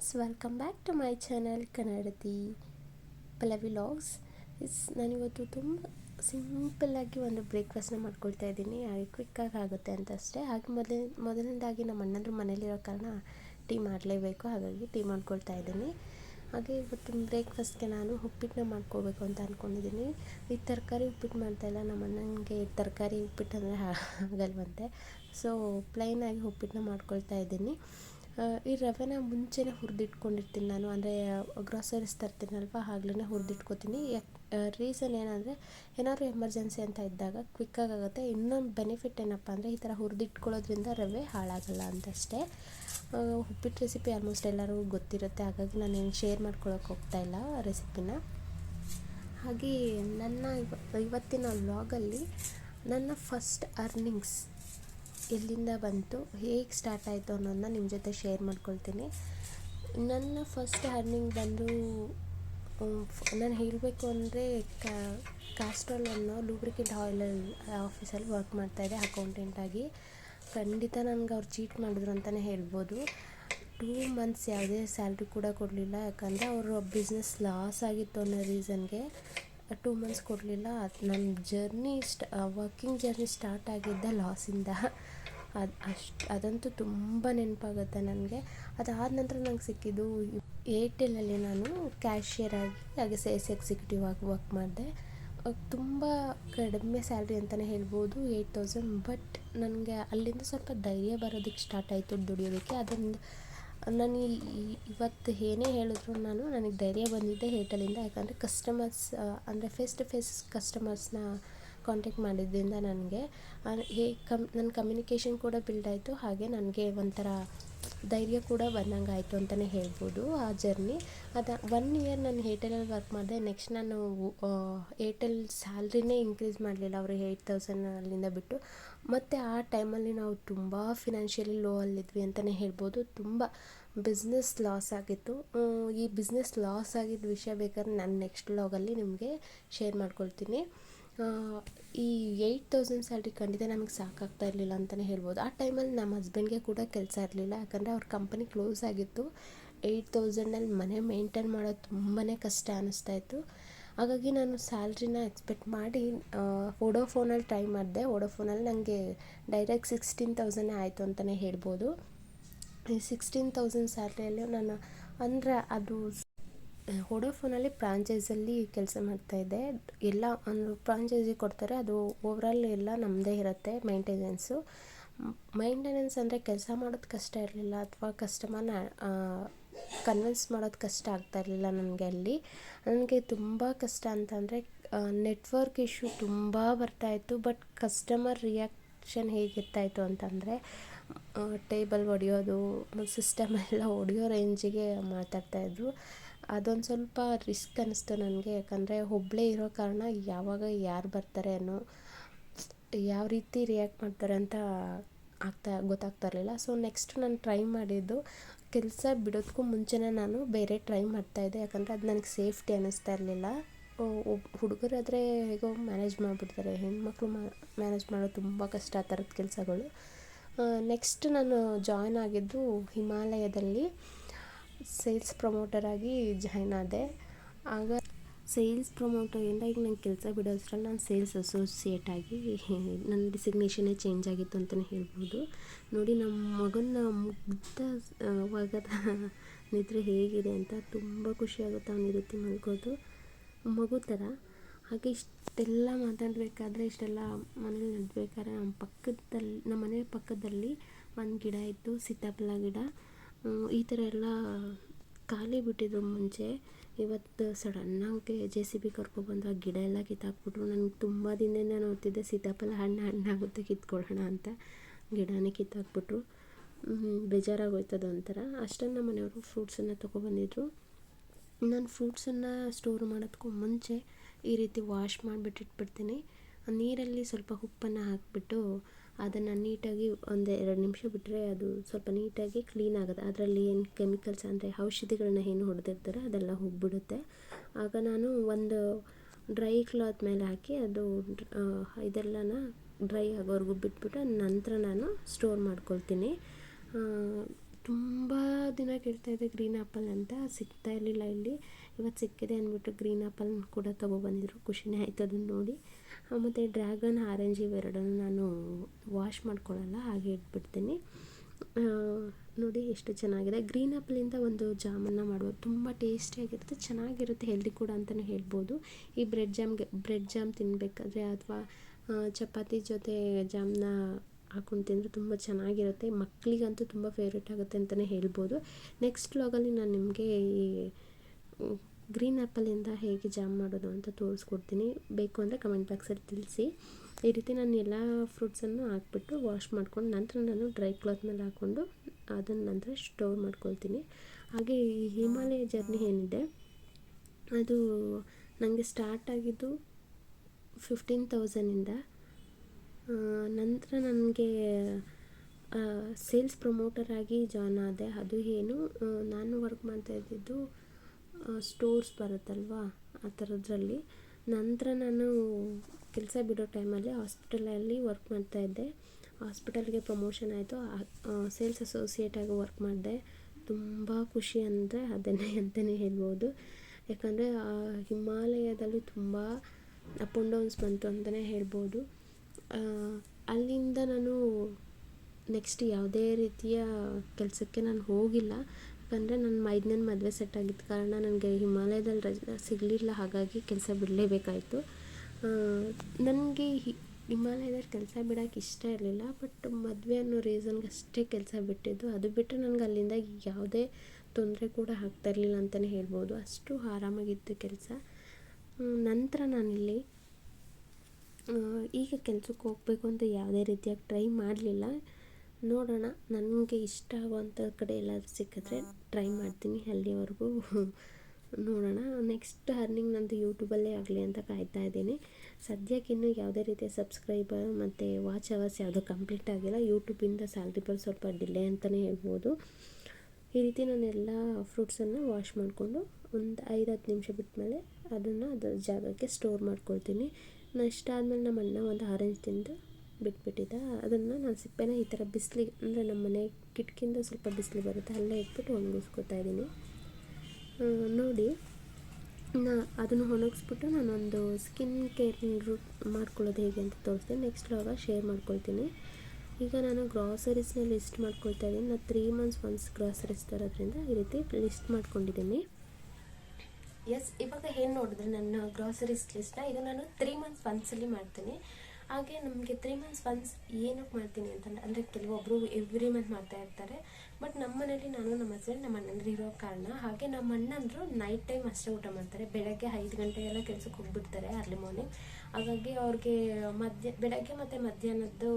Viewers welcome back to my channel Kannadathi Pallavi vlogs is ನಾನಿವತ್ತು ತುಂಬ ಸಿಂಪಲ್ಲಾಗಿ ಒಂದು ಬ್ರೇಕ್ಫಾಸ್ಟ್ನ ಮಾಡ್ಕೊಳ್ತಾ ಇದ್ದೀನಿ. ಹಾಗೆ ಕ್ವಿಕ್ಕಾಗಿ ಆಗುತ್ತೆ ಅಂತ ಅಷ್ಟೇ. ಹಾಗೆ ಮೊದಲ, ಮೊದಲನೇದಾಗಿ ನಮ್ಮ ಅಣ್ಣಂದ್ರು ಮನೇಲಿರೋ ಕಾರಣ ಟೀ ಮಾಡಲೇಬೇಕು. ಹಾಗಾಗಿ ಟೀ ಮಾಡ್ಕೊಳ್ತಾ ಇದ್ದೀನಿ. ಹಾಗೆ ಇವತ್ತು ಬ್ರೇಕ್ಫಾಸ್ಟ್ಗೆ ನಾನು ಉಪ್ಪಿಟ್ಟನ್ನ ಮಾಡ್ಕೋಬೇಕು ಅಂತ ಅಂದ್ಕೊಂಡಿದ್ದೀನಿ ಈ ತರಕಾರಿ ಉಪ್ಪಿಟ್ಟು ಮಾಡ್ತಾಯಿಲ್ಲ ನಮ್ಮ ಅಣ್ಣನಿಗೆ ತರಕಾರಿ ಉಪ್ಪಿಟ್ಟು ಅಂದರೆ ಆಗಲ್ವಂತೆ ಸೊ ಪ್ಲೈನಾಗಿ ಉಪ್ಪಿಟ್ಟನ್ನ ಮಾಡ್ಕೊಳ್ತಾ ಇದ್ದೀನಿ. ಈ ರವೆನ ಮುಂಚೆನೇ ಹುರಿದಿಟ್ಕೊಂಡಿರ್ತೀನಿ ನಾನು. ಅಂದರೆ ಗ್ರಾಸರೀಸ್ ತರ್ತೀನಲ್ವ ಆಗ್ಲೇ ಹುರಿದಿಟ್ಕೋತೀನಿ. ಯಾಕೆ ರೀಸನ್ ಏನಂದರೆ, ಏನಾದರೂ ಎಮರ್ಜೆನ್ಸಿ ಅಂತ ಇದ್ದಾಗ ಕ್ವಿಕ್ಕಾಗಿ ಆಗುತ್ತೆ. ಇನ್ನೊಂದು ಬೆನಿಫಿಟ್ ಏನಪ್ಪ ಅಂದರೆ, ಈ ಥರ ಹುರಿದಿಟ್ಕೊಳ್ಳೋದ್ರಿಂದ ರವೆ ಹಾಳಾಗಲ್ಲ ಅಂತಷ್ಟೇ. ಉಪ್ಪಿಟ್ಟು ರೆಸಿಪಿ ಆಲ್ಮೋಸ್ಟ್ ಎಲ್ಲರಿಗೂ ಗೊತ್ತಿರುತ್ತೆ. ಹಾಗಾಗಿ ನಾನು ಏನು ಶೇರ್ ಮಾಡ್ಕೊಳ್ಳೋಕೆ ಹೋಗ್ತಾ ಇಲ್ಲ ರೆಸಿಪಿನ ಹಾಗೆ ನನ್ನ ಇವತ್ತಿನ ವ್ಲಾಗಲ್ಲಿ ನನ್ನ ಫಸ್ಟ್ ಅರ್ನಿಂಗ್ಸ್ ಎಲ್ಲಿಂದ ಬಂತು, ಹೇಗೆ ಸ್ಟಾರ್ಟ್ ಆಯಿತು ಅನ್ನೋದನ್ನ ನಿಮ್ಮ ಜೊತೆ ಶೇರ್ ಮಾಡ್ಕೊಳ್ತೀನಿ. ನನ್ನ ಫಸ್ಟ್ ಅರ್ನಿಂಗ್ ಬಂದು ನಾನು ಹೇಳಬೇಕು ಅಂದರೆ ಕ್ಯಾಸ್ಟ್ರಲ್ ಅನ್ನೋ ಲೂಬ್ರಿಕೆಂಟ್ ಆಯಿಲಲ್ಲಿ ಆಫೀಸಲ್ಲಿ ವರ್ಕ್ ಮಾಡ್ತಾಯಿದ್ದೆ ಅಕೌಂಟೆಂಟಾಗಿ ಖಂಡಿತ ನನಗೆ ಅವ್ರು ಚೀಟ್ ಮಾಡಿದ್ರು ಅಂತಲೇ ಹೇಳ್ಬೋದು. ಟೂ ಮಂತ್ಸ್ ಯಾವುದೇ ಸ್ಯಾಲ್ರಿ ಕೂಡ ಕೊಡಲಿಲ್ಲ, ಯಾಕಂದರೆ ಅವರು ಬಿಸ್ನೆಸ್ ಲಾಸ್ ಆಗಿತ್ತು ಅನ್ನೋ ರೀಸನ್ಗೆ ಟೂ ಮಂತ್ಸ್ ಕೊಡಲಿಲ್ಲ. ನನ್ನ ಜರ್ನಿ ಸ್ಟ ವರ್ಕಿಂಗ್ ಜರ್ನಿ ಸ್ಟಾರ್ಟ್ ಆಗಿದ್ದ ಲಾಸಿಂದ ಅದು ಅಷ್ಟು ಅದಂತೂ ತುಂಬ ನೆನಪಾಗುತ್ತೆ ನನಗೆ. ಅದಾದ ನಂತರ ನಂಗೆ ಸಿಕ್ಕಿದ್ದು ಏರ್ಟೆಲಲ್ಲಿ ನಾನು ಕ್ಯಾಶಿಯರ್ ಆಗಿ ಹಾಗೆ ಸೇಲ್ಸ್ ಎಕ್ಸಿಕ್ಯೂಟಿವ್ ಆಗಿ ವರ್ಕ್ ಮಾಡಿದೆ. ತುಂಬ ಕಡಿಮೆ ಸ್ಯಾಲ್ರಿ ಅಂತಲೇ ಹೇಳ್ಬೋದು ಏಯ್ಟ್ ತೌಸಂಡ್ ಬಟ್ ನನಗೆ ಅಲ್ಲಿಂದ ಸ್ವಲ್ಪ ಧೈರ್ಯ ಬರೋದಕ್ಕೆ ಸ್ಟಾರ್ಟ್ ಆಯಿತು ದುಡಿಯೋದಕ್ಕೆ. ಅದರಿಂದ ನಾನು ಇವತ್ತು ಏನೇ ಹೇಳಿದ್ರು ನಾನು ನನಗೆ ಧೈರ್ಯ ಬಂದಿದ್ದೆ ಏರ್ಟೆಲಿಂದ ಯಾಕಂದರೆ ಕಸ್ಟಮರ್ಸ್ ಅಂದರೆ ಫೇಸ್ ಟು ಫೇಸ್ ಕಸ್ಟಮರ್ಸ್ನ ಕಾಂಟ್ಯಾಕ್ಟ್ ಮಾಡಿದ್ದರಿಂದ ನನಗೆ ಹೇಗೆ ಕಮ್ ನನ್ನ ಕಮ್ಯುನಿಕೇಷನ್ ಕೂಡ ಬಿಲ್ಡ್ ಆಯಿತು. ಹಾಗೆ ನನಗೆ ಒಂಥರ ಧೈರ್ಯ ಕೂಡ ಬಂದಂಗೆ ಆಯಿತು ಅಂತಲೇ ಹೇಳ್ಬೋದು ಆ ಜರ್ನಿ ಅದು ಒನ್ ಇಯರ್ ನಾನು ಏರ್ಟೆಲಲ್ಲಿ ವರ್ಕ್ ಮಾಡಿದೆ. ನೆಕ್ಸ್ಟ್ ನಾನು ಏರ್ಟೆಲ್ ಸ್ಯಾಲ್ರಿನೇ ಇನ್ಕ್ರೀಸ್ ಮಾಡಲಿಲ್ಲ. ಅವರು ಏಯ್ಟ್ ತೌಸಂಡ್ ಅಲ್ಲಿಂದ ಬಿಟ್ಟು. ಮತ್ತು ಆ ಟೈಮಲ್ಲಿ ನಾವು ತುಂಬ ಫಿನಾನ್ಷಿಯಲಿ ಲೋ ಅಲ್ಲಿದ್ವಿ ಅಂತಲೇ ಹೇಳ್ಬೋದು. ತುಂಬ ಬಿಸ್ನೆಸ್ ಲಾಸ್ ಆಗಿತ್ತು. ಈ ಬಿಸ್ನೆಸ್ ಲಾಸ್ ಆಗಿದ್ದ ವಿಷಯ ಬೇಕಾದ್ರೆ ನಾನು ನೆಕ್ಸ್ಟ್ ಲಾಗಲ್ಲಿ ನಿಮಗೆ ಶೇರ್ ಮಾಡ್ಕೊಳ್ತೀನಿ. ಈ ಏಯ್ಟ್ ತೌಸಂಡ್ ಸ್ಯಾಲ್ರಿ ಖಂಡಿತ ನಮಗೆ ಸಾಕಾಗ್ತಾ ಇರಲಿಲ್ಲ ಅಂತಲೇ ಹೇಳ್ಬೋದು. ಆ ಟೈಮಲ್ಲಿ ನಮ್ಮ ಹಸ್ಬೆಂಡ್ಗೆ ಕೂಡ ಕೆಲಸ ಇರಲಿಲ್ಲ. ಯಾಕಂದರೆ ಅವ್ರ ಕಂಪನಿ ಕ್ಲೋಸ್ ಆಗಿತ್ತು. ಏಯ್ಟ್ ತೌಸಂಡಲ್ಲಿ ಮನೆ ಮೇಂಟೈನ್ ಮಾಡೋದು ತುಂಬಾ ಕಷ್ಟ ಅನ್ನಿಸ್ತಾ ಇತ್ತು. ಹಾಗಾಗಿ ನಾನು ಸ್ಯಾಲ್ರಿನ ಎಕ್ಸ್ಪೆಕ್ಟ್ ಮಾಡಿ ಓಡೋಫೋನಲ್ಲಿ ಟ್ರೈ ಮಾಡಿದೆ. ಓಡೋಫೋನಲ್ಲಿ ನನಗೆ ಡೈರೆಕ್ಟ್ ಸಿಕ್ಸ್ಟೀನ್ ತೌಸಂಡೇ ಆಯಿತು ಅಂತಲೇ ಹೇಳ್ಬೋದು. ಈ ಸಿಕ್ಸ್ಟೀನ್ ತೌಸಂಡ್ ಸ್ಯಾಲ್ರಿಯಲ್ಲಿ ನಾನು ಅಂದರೆ ಅದು ವೋಡಾಫೋನಲ್ಲಿ ಫ್ರಾಂಚೈಸಲ್ಲಿ ಕೆಲಸ ಮಾಡ್ತಾಯಿದ್ದೆ ಎಲ್ಲ ಒಂದು ಫ್ರಾಂಚೈಸಿ ಕೊಡ್ತಾರೆ. ಅದು ಓವರಾಲ್ ಎಲ್ಲ ನಮ್ಮದೇ ಇರುತ್ತೆ ಮೈಂಟೆನೆನ್ಸು ಮೈಂಟೆನೆನ್ಸ್ ಅಂದರೆ ಕೆಲಸ ಮಾಡೋದು ಕಷ್ಟ ಇರಲಿಲ್ಲ ಅಥವಾ ಕಸ್ಟಮರ್ನ ಕನ್ವಿನ್ಸ್ ಮಾಡೋದು ಕಷ್ಟ ಆಗ್ತಾ ಇರಲಿಲ್ಲ ನನಗೆ ಅಲ್ಲಿ. ನನಗೆ ತುಂಬ ಕಷ್ಟ ಅಂತಂದರೆ ನೆಟ್ವರ್ಕ್ ಇಶ್ಯೂ ತುಂಬ ಬರ್ತಾಯಿತ್ತು ಬಟ್ ಕಸ್ಟಮರ್ ರಿಯಾಕ್ಷನ್ ಹೇಗಿರ್ತಾಯಿತ್ತು ಅಂತಂದರೆ ಟೇಬಲ್ ಒಡೆಯೋದು ಸಿಸ್ಟಮ್ ಎಲ್ಲ ಒಡೆಯೋ ರೇಂಜಿಗೆ ಮಾತಾಡ್ತಾಯಿದ್ರು ಅದೊಂದು ಸ್ವಲ್ಪ ರಿಸ್ಕ್ ಅನ್ನಿಸ್ತು ನನಗೆ. ಯಾಕಂದರೆ ಒಬ್ಬಳೇ ಇರೋ ಕಾರಣ ಯಾವಾಗ ಯಾರು ಬರ್ತಾರೆ ಅನ್ನೋ ಯಾವ ರೀತಿ ರಿಯಾಕ್ಟ್ ಮಾಡ್ತಾರೆ ಅಂತ ಆಗ್ತಾ ಗೊತ್ತಾಗ್ತಾ ಇರಲಿಲ್ಲ. ಸೊ ನೆಕ್ಸ್ಟ್ ನಾನು ಟ್ರೈ ಮಾಡಿದ್ದು ಕೆಲಸ ಬಿಡೋದಕ್ಕೂ ಮುಂಚೆನೇ ನಾನು ಬೇರೆ ಟ್ರೈ ಮಾಡ್ತಾ ಇದ್ದೆ. ಯಾಕಂದರೆ ಅದು ನನಗೆ ಸೇಫ್ಟಿ ಅನ್ನಿಸ್ತಾ ಇರಲಿಲ್ಲ. ಹುಡುಗರಾದರೆ ಹೇಗೋ ಮ್ಯಾನೇಜ್ ಮಾಡಿಬಿಡ್ತಾರೆ. ಹೆಣ್ಮಕ್ಳು ಮ್ಯಾನೇಜ್ ಮಾಡೋದು ತುಂಬ ಕಷ್ಟ ಆ ಥರದ ಕೆಲಸಗಳು. ನೆಕ್ಸ್ಟ್ ನಾನು ಜಾಯ್ನ್ ಆಗಿದ್ದು ಹಿಮಾಲಯದಲ್ಲಿ. ಸೇಲ್ಸ್ ಪ್ರಮೋಟರಾಗಿ ಜಾಯ್ನ್ ಆದೆ. ಆಗ ಸೇಲ್ಸ್ ಪ್ರಮೋಟರಿಂದ ಈಗ ನಂಗೆ ಕೆಲಸ ಬಿಡೋದ್ರಲ್ಲಿ ನಾನು ಸೇಲ್ಸ್ ಅಸೋಸಿಯೇಟ್ ಆಗಿ ನನ್ನ ಡಿಸಿಗ್ನೇಷನೇ ಚೇಂಜ್ ಆಗಿತ್ತು ಅಂತಲೇ ಹೇಳ್ಬೋದು. ನೋಡಿ ನಮ್ಮ ಮಗನ ಮುಗ್ದವಾಗದ ನಿದ್ರೆ ಹೇಗಿದೆ ಅಂತ ತುಂಬ ಖುಷಿಯಾಗುತ್ತೆ ಅವನ ರೀತಿ ಮಲ್ಕೋದು. ಮಗು ಥರ. ಹಾಗೆ ಇಷ್ಟೆಲ್ಲ ಮಾತಾಡಬೇಕಾದ್ರೆ, ಇಷ್ಟೆಲ್ಲ ಮನೇಲಿ ನಡ್ಬೇಕಾದ್ರೆ ನಮ್ಮ ಪಕ್ಕದಲ್ಲಿ ನಮ್ಮ ಮನೆ ಪಕ್ಕದಲ್ಲಿ ಒಂದು ಗಿಡ ಇತ್ತು, ಸೀತಾಫಲ ಗಿಡ. ಈ ಥರ ಎಲ್ಲ ಖಾಲಿ ಬಿಟ್ಟಿದ್ರು ಮುಂಚೆ. ಇವತ್ತು ಸಡನ್ನಾಗಿ ಜೆ ಸಿ ಬಿ ಕರ್ಕೊಬಂದು ಆ ಗಿಡ ಎಲ್ಲ ಕಿತ್ತಾಕ್ಬಿಟ್ರು. ನನಗೆ ತುಂಬ ದಿನದಿಂದ ನೋಡ್ತಿದ್ದೆ, ಸೀತಾಫಲ ಹಣ್ಣು ಹಣ್ಣಾಗುತ್ತೆ ಕಿತ್ಕೊಳ್ಳೋಣ ಅಂತ. ಗಿಡನೇ ಕಿತ್ತಾಕ್ಬಿಟ್ರು. ಬೇಜಾರಾಗೋಯ್ತದ ಒಂಥರ ಅಷ್ಟನ್ನು ಮನೆಯವರು ಫ್ರೂಟ್ಸನ್ನು ತೊಗೊಬಂದಿದ್ರು. ನಾನು ಫ್ರೂಟ್ಸನ್ನು ಸ್ಟೋರ್ ಮಾಡೋದಕ್ಕೂ ಮುಂಚೆ ಈ ರೀತಿ ವಾಶ್ ಮಾಡಿಬಿಟ್ಟು ಇಟ್ಬಿಡ್ತೀನಿ ನೀರಲ್ಲಿ ಸ್ವಲ್ಪ ಉಪ್ಪನ್ನು ಹಾಕಿಬಿಟ್ಟು ಅದನ್ನು ನೀಟಾಗಿ ಒಂದು ಎರಡು ನಿಮಿಷ ಬಿಟ್ಟರೆ ಅದು ಸ್ವಲ್ಪ ನೀಟಾಗಿ ಕ್ಲೀನ್ ಆಗುತ್ತೆ. ಅದರಲ್ಲಿ ಏನು ಕೆಮಿಕಲ್ಸ್ ಅಂದರೆ ಔಷಧಿಗಳನ್ನ ಏನು ಹೊಡೆದಿರ್ತಾರೆ ಅದೆಲ್ಲ ಹೋಗ್ಬಿಡುತ್ತೆ. ಆಗ ನಾನು ಒಂದು ಡ್ರೈ ಕ್ಲಾತ್ ಮೇಲೆ ಹಾಕಿ ಅದು ಇದೆಲ್ಲನ ಡ್ರೈ ಆಗೋವರೆಗೂ ಬಿಟ್ಬಿಟ್ಟು ನಂತರ ನಾನು ಸ್ಟೋರ್ ಮಾಡ್ಕೊಳ್ತೀನಿ. ತುಂಬ ದಿನ ಇದೆ ಗ್ರೀನ್ ಆ್ಯಪಲ್ ಅಂತ. ಸಿಗ್ತಾ ಇರಲಿಲ್ಲ ಇಲ್ಲಿ. ಇವತ್ತು ಸಿಕ್ಕಿದೆ ಅಂದ್ಬಿಟ್ಟು ಗ್ರೀನ್ ಆಪಲ್ ಕೂಡ ತೊಗೊಬಂದಿದ್ರು ಖುಷಿನೇ ಆಯಿತು ಅದನ್ನು ನೋಡಿ. ಮತ್ತು ಡ್ರ್ಯಾಗನ್, ಆರೆಂಜ್ ಇವೆರಡನ್ನು ನಾನು ವಾಶ್ ಮಾಡ್ಕೊಳ್ಳಲ್ಲ, ಹಾಗೆ ಇಟ್ಬಿಡ್ತೀನಿ. ನೋಡಿ ಎಷ್ಟು ಚೆನ್ನಾಗಿದೆ. ಗ್ರೀನ್ ಆ್ಯಪಲಿಂದ ಒಂದು ಜಾಮನ್ನ ಮಾಡ್ಬೋದು ತುಂಬ ಟೇಸ್ಟಿಯಾಗಿರುತ್ತೆ, ಚೆನ್ನಾಗಿರುತ್ತೆ ಹೆಲ್ದಿ ಕೂಡ ಅಂತಲೇ ಹೇಳ್ಬೋದು. ಈ ಬ್ರೆಡ್ ಜಾಮ್ಗೆ ಬ್ರೆಡ್ ಜಾಮ್ ತಿನ್ನಬೇಕಾದ್ರೆ ಅಥವಾ ಚಪಾತಿ ಜೊತೆ ಜಾಮ್ನ ಹಾಕೊಂಡು ತಿಂದರೆ ತುಂಬ ಚೆನ್ನಾಗಿರುತ್ತೆ. ಮಕ್ಕಳಿಗಂತೂ ತುಂಬ ಫೇವ್ರೇಟ್ ಆಗುತ್ತೆ ಅಂತಲೇ ಹೇಳ್ಬೋದು. ನೆಕ್ಸ್ಟ್ ವ್ಲಾಗಲ್ಲಿ ನಾನು ನಿಮಗೆ ಈ ಗ್ರೀನ್ ಆ್ಯಪಲಿಂದ ಹೇಗೆ ಜಾಮ್ ಮಾಡೋದು ಅಂತ ತೋರಿಸ್ಕೊಡ್ತೀನಿ. ಬೇಕು ಅಂದರೆ ಕಮೆಂಟ್ ಬಾಕ್ಸಲ್ಲಿ ತಿಳಿಸಿ. ಈ ರೀತಿ ನಾನು ಎಲ್ಲ ಫ್ರೂಟ್ಸನ್ನು ಹಾಕ್ಬಿಟ್ಟು ವಾಶ್ ಮಾಡ್ಕೊಂಡು ನಂತರ ನಾನು ಡ್ರೈ ಕ್ಲಾತ್ ಮೇಲೆ ಹಾಕ್ಕೊಂಡು ಅದನ್ನು ನಂತರ ಸ್ಟೋರ್ ಮಾಡ್ಕೊಳ್ತೀನಿ. ಹಾಗೆ ಈ ಹಿಮಾಲಯ ಜರ್ನಿ ಏನಿದೆ, ಅದು ನನಗೆ ಸ್ಟಾರ್ಟ್ ಆಗಿದ್ದು ಫಿಫ್ಟೀನ್ ತೌಸಂಡಿಂದ ನಂತರ ನನಗೆ ಸೇಲ್ಸ್ ಪ್ರಮೋಟರ್ ಆಗಿ ಜಾಯ್ನ್ ಆದೆ. ಅದು ಏನು ನಾನು ವರ್ಕ್ ಮಾಡ್ತಾ ಇದ್ದಿದ್ದು ಸ್ಟೋರ್ಸ್ ಬರುತ್ತಲ್ವಾ? ಆ ಥರದ್ರಲ್ಲಿ ನಂತರ ನಾನು ಕೆಲಸ ಬಿಡೋ ಟೈಮಲ್ಲಿ ಹಾಸ್ಪಿಟಲಲ್ಲಿ ವರ್ಕ್ ಮಾಡ್ತಾಯಿದ್ದೆ ಹಾಸ್ಪಿಟಲ್ಗೆ ಪ್ರಮೋಷನ್ ಆಯಿತು. ಸೇಲ್ಸ್ ಅಸೋಸಿಯೇಟಾಗಿ ವರ್ಕ್ ಮಾಡಿದೆ. ತುಂಬ ಖುಷಿ ಅಂದರೆ ಅದನ್ನೇ ಅಂತಲೇ ಹೇಳ್ಬೋದು. ಯಾಕಂದರೆ ಹಿಮಾಲಯದಲ್ಲಿ ತುಂಬ ಅಪ್ ಆ್ಯಂಡ್ ಡೌನ್ಸ್ ಬಂತು ಅಂತಲೇ ಹೇಳ್ಬೋದು. ಅಲ್ಲಿಂದ ನಾನು ನೆಕ್ಸ್ಟ್ ಯಾವುದೇ ರೀತಿಯ ಕೆಲಸಕ್ಕೆ ನಾನು ಹೋಗಿಲ್ಲ. ಯಾಕಂದರೆ ನನ್ನ ಮೈದ್ನನ ಮದುವೆ ಸೆಟ್ ಆಗಿದ್ದ ಕಾರಣ ನನಗೆ ಹಿಮಾಲಯದಲ್ಲಿ ರಜೆ ಸಿಗಲಿಲ್ಲ, ಹಾಗಾಗಿ ಕೆಲಸ ಬಿಡಲೇಬೇಕಾಯಿತು. ನನಗೆ ಹಿ ಹಿಮಾಲಯದಲ್ಲಿ ಕೆಲಸ ಬಿಡೋಕೆ ಇಷ್ಟ ಇರಲಿಲ್ಲ ಬಟ್ ಮದುವೆ ಅನ್ನೋ ರೀಸನ್ಗೆ ಅಷ್ಟೇ ಕೆಲಸ ಬಿಟ್ಟಿದ್ದು. ಅದು ಬಿಟ್ಟರೆ ನನಗೆ ಅಲ್ಲಿಂದ ಯಾವುದೇ ತೊಂದರೆ ಕೂಡ ಆಗ್ತಾ ಇರಲಿಲ್ಲ ಅಂತಲೇ ಹೇಳ್ಬೋದು. ಅಷ್ಟು ಆರಾಮಾಗಿತ್ತು ಕೆಲಸ. ನಂತರ ನಾನಿಲ್ಲಿ ಈಗ ಕೆಲಸಕ್ಕೆ ಹೋಗಬೇಕು ಅಂತ ಯಾವುದೇ ರೀತಿಯಾಗಿ ಟ್ರೈ ಮಾಡಲಿಲ್ಲ. ನೋಡೋಣ. ನನಗೆ ಇಷ್ಟ ಆಗುವಂಥ ಕಡೆ ಎಲ್ಲಾದರೂ ಸಿಕ್ಕಿದ್ರೆ ಟ್ರೈ ಮಾಡ್ತೀನಿ ಅಲ್ಲಿವರೆಗೂ. ನೋಡೋಣ. ನೆಕ್ಸ್ಟ್ ಅರ್ನಿಂಗ್ ನಂದು ಯೂಟ್ಯೂಬಲ್ಲೇ ಆಗಲಿ ಅಂತ ಕಾಯ್ತಾ ಇದ್ದೀನಿ. ಸದ್ಯಕ್ಕೆ ಇನ್ನೂ ಯಾವುದೇ ರೀತಿಯ ಸಬ್ಸ್ಕ್ರೈಬರ್ ಮತ್ತು ವಾಚ್ ಅವರ್ಸ್ ಯಾವುದೂ ಕಂಪ್ಲೀಟ್ ಆಗಿಲ್ಲ. ಯೂಟ್ಯೂಬಿಂದ ಸ್ಯಾಲ್ರಿ ಬರೋ ಸ್ವಲ್ಪ ಡಿಲೇ ಅಂತಲೇ ಹೇಳ್ಬೋದು. ಈ ರೀತಿ ನಾನು ಎಲ್ಲ ಫ್ರೂಟ್ಸನ್ನು ವಾಶ್ ಮಾಡಿಕೊಂಡು ಒಂದು ಐದು ಹತ್ತು ನಿಮಿಷ ಬಿಟ್ಮೇಲೆ ಅದನ್ನು ಅದರ ಜಾಗಕ್ಕೆ ಸ್ಟೋರ್ ಮಾಡ್ಕೊಳ್ತೀನಿ. ಇಷ್ಟ ಆದಮೇಲೆ ನಮ್ಮ ಅಣ್ಣ ಒಂದು ಆರೆಂಜ್ ತಿಂದು ಬಿಟ್ಬಿಟ್ಟಿದ್ದ. ಅದನ್ನು ನಾನು ಸಿಪ್ಪೆನ ಈ ಥರ ಬಿಸಿಲಿಗೆ, ಅಂದರೆ ನಮ್ಮ ಮನೆ ಕಿಟಕಿಯಿಂದ ಸ್ವಲ್ಪ ಬಿಸಿಲು ಬರುತ್ತೆ, ಅಲ್ಲೇ ಇಟ್ಬಿಟ್ಟು ಒಣಗಿಸ್ಕೊತಾ ಇದ್ದೀನಿ ನೋಡಿ, ನಾ ಅದನ್ನು ಒಣಗಿಸ್ಬಿಟ್ಟು ನಾನೊಂದು ಸ್ಕಿನ್ ಕೇರ್ ರೂಟ್ ಮಾಡ್ಕೊಳ್ಳೋದು ಹೇಗೆ ಅಂತ ತೋರಿಸ್ತೀನಿ. ನೆಕ್ಸ್ಟ್ ಇವಾಗ ಶೇರ್ ಮಾಡ್ಕೊಳ್ತೀನಿ. ಈಗ ನಾನು ಗ್ರಾಸರೀಸ್ನ ಲಿಸ್ಟ್ ಮಾಡ್ಕೊಳ್ತಾ ಇದ್ದೀನಿ ನಾನು ತ್ರೀ ಮಂತ್ಸ್ ಒನ್ಸ್ ಗ್ರಾಸರೀಸ್ ತರೋದ್ರಿಂದ ಈ ರೀತಿ ಲಿಸ್ಟ್ ಮಾಡ್ಕೊಂಡಿದ್ದೀನಿ. ಎಸ್ ಇವಾಗ ಏನು ನೋಡಿದ್ರೆ ನನ್ನ ಗ್ರಾಸರೀಸ್ ಲಿಸ್ಟ್ನ ಇದು ನಾನು ತ್ರೀ ಮಂತ್ಸ್ ಒನ್ಸಲ್ಲಿ ಮಾಡ್ತೀನಿ. ಹಾಗೆ ನಮಗೆ ತ್ರೀ ಮಂತ್ಸ್ ಒನ್ಸ್ ಏನಕ್ಕೆ ಮಾಡ್ತೀನಿ ಅಂತಂದರೆ, ಅಂದರೆ ಕೆಲವೊಬ್ಬರು ಎವ್ರಿ ಮಂತ್ ಮಾಡ್ತಾ ಇರ್ತಾರೆ. ಬಟ್ ನಮ್ಮ ಮನೇಲಿ ನಾನು ನಮ್ಮ ಹಸ್ಬೆಂಡ್ ನಮ್ಮ ಅಣ್ಣಂದ್ರೆ ಇರೋ ಕಾರಣ. ಹಾಗೆ ನಮ್ಮ ಅಣ್ಣಂದರು ನೈಟ್ ಟೈಮ್ ಅಷ್ಟೇ ಊಟ ಮಾಡ್ತಾರೆ. ಬೆಳಗ್ಗೆ ಐದು ಗಂಟೆಗೆಲ್ಲ ಕೆಲಸಕ್ಕೆ ಹೋಗ್ಬಿಡ್ತಾರೆ ಅರ್ಲಿ ಮಾರ್ನಿಂಗ್ ಹಾಗಾಗಿ ಅವ್ರಿಗೆ ಮಧ್ಯ, ಬೆಳಗ್ಗೆ ಮತ್ತು ಮಧ್ಯಾಹ್ನದ್ದು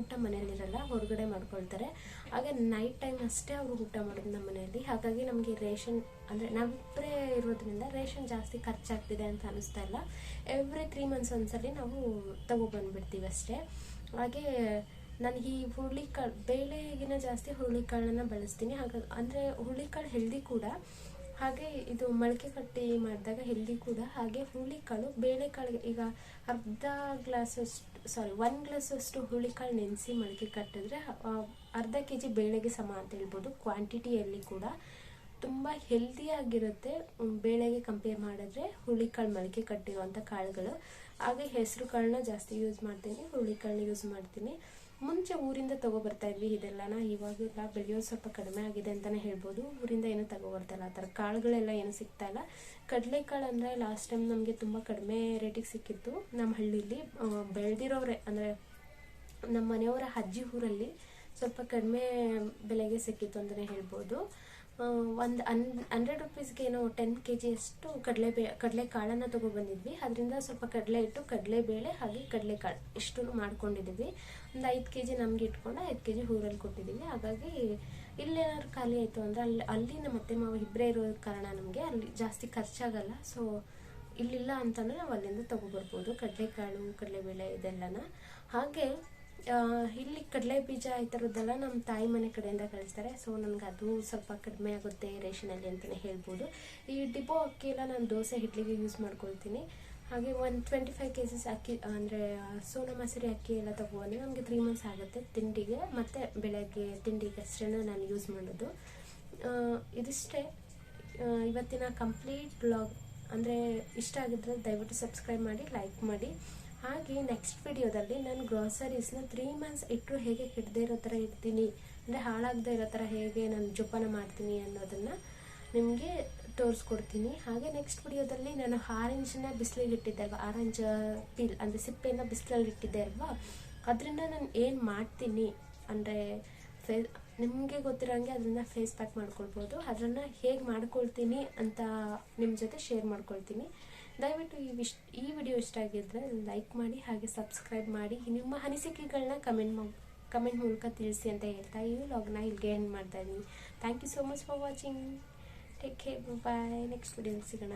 ಊಟ ಮನೆಯಲ್ಲಿರಲ್ಲ, ಹೊರಗಡೆ ಮಾಡ್ಕೊಳ್ತಾರೆ. ಹಾಗೆ ನೈಟ್ ಟೈಮ್ ಅಷ್ಟೇ ಅವರು ಊಟ ಮಾಡೋದು ನಮ್ಮ ಮನೆಯಲ್ಲಿ ಹಾಗಾಗಿ ನಮಗೆ ರೇಷನ್ ಅಂದರೆ ನಾವಿಬ್ಬರೇ ಇರೋದ್ರಿಂದ ರೇಷನ್ ಜಾಸ್ತಿ ಖರ್ಚಾಗ್ತಿದೆ ಅಂತ ಅನಿಸ್ತಾ ಇಲ್ಲ. ಎವ್ರಿ ತ್ರೀ ಮಂತ್ಸ್ ಒಂದ್ಸಲಿ ನಾವು ತಗೊಬಂದ್ಬಿಡ್ತೀವಿ ಅಷ್ಟೇ. ಹಾಗೆ ನನಗೆ ಈ ಹುರುಳಿಕಾಳು ಬೇಳೆಗಿನ ಜಾಸ್ತಿ ಹುರುಳಿಕಾಳನ್ನು ಬಳಸ್ತೀನಿ. ಹಾಗಾಗಿ ಅಂದರೆ ಹುರುಳಿಕಾಳು ಹೆಲ್ದಿ ಕೂಡ. ಹಾಗೆ ಇದು ಮೊಳಕೆ ಕಟ್ಟಿ ಮಾಡಿದಾಗ ಹೆಲ್ದಿ ಕೂಡ. ಹಾಗೆ ಹುರುಳಿಕಾಳು, ಬೇಳೆಕಾಳಿಗೆ ಈಗ ಅರ್ಧ ಗ್ಲಾಸಷ್ಟು ಸಾರಿ ಒನ್ ಗ್ಲಾಸಷ್ಟು ಹುರುಳಿಕಾಳು ನೆನೆಸಿ ಮೊಳಕೆ ಕಟ್ಟಿದ್ರೆ ಅರ್ಧ ಕೆ ಜಿ ಬೇಳೆಗೆ ಸಮ ಅಂತ ಹೇಳ್ಬೋದು ಕ್ವಾಂಟಿಟಿಯಲ್ಲಿ ಕೂಡ. ತುಂಬ ಹೆಲ್ದಿಯಾಗಿರುತ್ತೆ ಬೇಳೆಗೆ ಕಂಪೇರ್ ಮಾಡಿದ್ರೆ ಹುರುಳಿಕಾಳು ಮೊಳಕೆ ಕಟ್ಟಿರುವಂಥ ಕಾಳುಗಳು. ಹಾಗೆ ಹೆಸರು ಕಾಳನ್ನ ಜಾಸ್ತಿ ಯೂಸ್ ಮಾಡ್ತೀನಿ, ಹುರುಳಿಕಾಳನ್ನ ಯೂಸ್ ಮಾಡ್ತೀನಿ. ಮುಂಚೆ ಊರಿಂದ ತಗೊಬರ್ತಾ ಇದ್ವಿ ಇದೆಲ್ಲನ, ಇವಾಗೆಲ್ಲ ಬೆಳೆಯೋದು ಸ್ವಲ್ಪ ಕಡಿಮೆ ಆಗಿದೆ ಅಂತಲೇ ಹೇಳ್ಬೋದು. ಊರಿಂದ ಏನು ತಗೊಬರ್ತಾಯಿಲ್ಲ ಆ ಥರ ಕಾಳುಗಳೆಲ್ಲ ಏನು ಸಿಗ್ತಾ ಇಲ್ಲ. ಕಡಲೆಕಾಳು ಅಂದರೆ ಲಾಸ್ಟ್ ಟೈಮ್ ನಮಗೆ ತುಂಬ ಕಡಿಮೆ ರೇಟಿಗೆ ಸಿಕ್ಕಿತ್ತು. ನಮ್ಮ ಹಳ್ಳಿಲಿ ಬೆಳೆದಿರೋರೆ ಅಂದರೆ ನಮ್ಮ ಮನೆಯವರ ಅಜ್ಜಿ ಊರಲ್ಲಿ ಸ್ವಲ್ಪ ಕಡಿಮೆ ಬೆಲೆಗೆ ಸಿಕ್ಕಿತ್ತು ಅಂತಲೇ ಹೇಳ್ಬೋದು. ಒಂದು ಅನ್ ಹಂಡ್ರೆಡ್ ರುಪೀಸ್ಗೆ ಏನೋ ಟೆನ್ ಕೆ ಜಿಯಷ್ಟು ಕಡಲೆ ಬೇ, ಕಡಲೆ ಕಾಳನ್ನು ತೊಗೊಬಂದಿದ್ವಿ. ಅದರಿಂದ ಸ್ವಲ್ಪ ಕಡಲೆ ಇಟ್ಟು ಕಡಲೆಬೇಳೆ ಹಾಗೆ ಕಡಲೆಕಾಳು ಇಷ್ಟು ಮಾಡ್ಕೊಂಡಿದ್ದೀವಿ ಒಂದು ಐದು ಕೆ ಜಿ ನಮಗೆ ಇಟ್ಕೊಂಡು ಐದು ಕೆ ಜಿ ಊರಲ್ಲಿ ಕೊಟ್ಟಿದ್ದೀವಿ. ಹಾಗಾಗಿ ಇಲ್ಲೇನಾದ್ರು ಖಾಲಿ ಆಯಿತು ಅಂದರೆ ಅಲ್ಲಿ ಅಲ್ಲಿ ನಮ್ಮ ಅತ್ತೆ ಮಾವ ಇಬ್ಬರೇ ಇರೋ ಕಾರಣ ನಮಗೆ ಅಲ್ಲಿ ಜಾಸ್ತಿ ಖರ್ಚಾಗಲ್ಲ. ಸೊ ಇಲ್ಲಿಲ್ಲ ಅಂತಂದರೆ ನಾವು ಅಲ್ಲಿಂದ ತೊಗೊಬರ್ಬೋದು. ಕಡಲೆಕಾಳು ಕಡಲೆಬೇಳೆ ಇದೆಲ್ಲನ. ಹಾಗೆ ಇಲ್ಲಿ ಕಡಲೆ ಬೀಜ ಈ ಥರದ್ದೆಲ್ಲ ನಮ್ಮ ತಾಯಿ ಮನೆ ಕಡೆಯಿಂದ ಕಳಿಸ್ತಾರೆ. ಸೊ ನನಗೆ ಅದು ಸ್ವಲ್ಪ ಕಡಿಮೆ ಆಗುತ್ತೆ ರೇಷನಲ್ಲಿ ಅಂತಲೇ ಹೇಳ್ಬೋದು. ಈ ಡಿಪೋ ಅಕ್ಕಿ ಎಲ್ಲ ನಾನು ದೋಸೆ, ಇಡ್ಲಿಗೆ ಯೂಸ್ ಮಾಡ್ಕೊಳ್ತೀನಿ. ಹಾಗೆ ಒಂದು ಟ್ವೆಂಟಿ ಫೈವ್ ಕೆ ಜಿಸ್ ಅಕ್ಕಿ, ಅಂದರೆ ಸೋನಾ ಮಸೂರಿ ಅಕ್ಕಿ ಎಲ್ಲ ತಗೊಂಡು ನಮಗೆ ತ್ರೀ ಮಂತ್ಸ್ ಆಗುತ್ತೆ ತಿಂಡಿಗೆ. ಮತ್ತು ಬೆಳಗ್ಗೆ ತಿಂಡಿಗೆ ಅಷ್ಟೇ ನಾನು ಯೂಸ್ ಮಾಡೋದು. ಇದಿಷ್ಟೇ. ಇವತ್ತಿನ ಕಂಪ್ಲೀಟ್ ಬ್ಲಾಗ್ ಅಂದರೆ ಇಷ್ಟ ಆಗಿದ್ರೆ ದಯವಿಟ್ಟು ಸಬ್ಸ್ಕ್ರೈಬ್ ಮಾಡಿ ಲೈಕ್ ಮಾಡಿ. ಹಾಗೆ ನೆಕ್ಸ್ಟ್ ವಿಡಿಯೋದಲ್ಲಿ ನಾನು ಗ್ರಾಸರೀಸ್ನ ತ್ರೀ ಮಂತ್ಸ್ ಇಟ್ಟರು ಹೇಗೆ ಕೆಡದೇ ಇರೋ ಥರ ಇಡ್ತೀನಿ ಅಂದರೆ ಹಾಳಾಗದೇ ಇರೋ ಥರ ಹೇಗೆ ನಾನು ಜೋಪಾನ ಮಾಡ್ತೀನಿ ಅನ್ನೋದನ್ನು ನಿಮಗೆ ತೋರಿಸ್ಕೊಡ್ತೀನಿ. ಹಾಗೆ ನೆಕ್ಸ್ಟ್ ವಿಡಿಯೋದಲ್ಲಿ ನಾನು ಆರೆಂಜನ್ನ ಬಿಸಿಲಿಗೆ ಇಟ್ಟಿದ್ದೆ ಅಲ್ವಾ ಆರೆಂಜ್ ಪೀಲ್ ಅಂದರೆ ಸಿಪ್ಪೆಯನ್ನು ಬಿಸಿಲಲ್ಲಿ ಇಟ್ಟಿದ್ದೆ ಅಲ್ವಾ, ಅದರಿಂದ ನಾನು ಏನು ಮಾಡ್ತೀನಿ ಅಂದರೆ ಫೇ, ನಿಮಗೆ ಗೊತ್ತಿರೋಂಗೆ ಅದನ್ನು ಫೇಸ್ ಪ್ಯಾಕ್ ಮಾಡ್ಕೊಳ್ಬೋದು ಅದನ್ನು ಹೇಗೆ ಮಾಡ್ಕೊಳ್ತೀನಿ ಅಂತ ನಿಮ್ಮ ಜೊತೆ ಶೇರ್ ಮಾಡ್ಕೊಳ್ತೀನಿ. ದಯವಿಟ್ಟು ಈ ವಿಶ್, ಈ ವಿಡಿಯೋ ಇಷ್ಟ ಆಗಿದ್ದರೆ ಲೈಕ್ ಮಾಡಿ ಹಾಗೆ ಸಬ್ಸ್ಕ್ರೈಬ್ ಮಾಡಿ. ನಿಮ್ಮ ಅನಿಸಿಕೆಗಳನ್ನ ಕಮೆಂಟ್ ಕಮೆಂಟ್ ಮೂಲಕ ತಿಳಿಸಿ ಅಂತ ಹೇಳ್ತಾ ಈ ವ್ಲಾಗ್ನ ಇಲ್ಲಿಗೆ ಎಂಡ್ ಮಾಡ್ತಾ ಇದ್ದೀನಿ. Thank you so much for watching take care bye next ವಿಡಿಯೋಲಿ ಸಿಗೋಣ.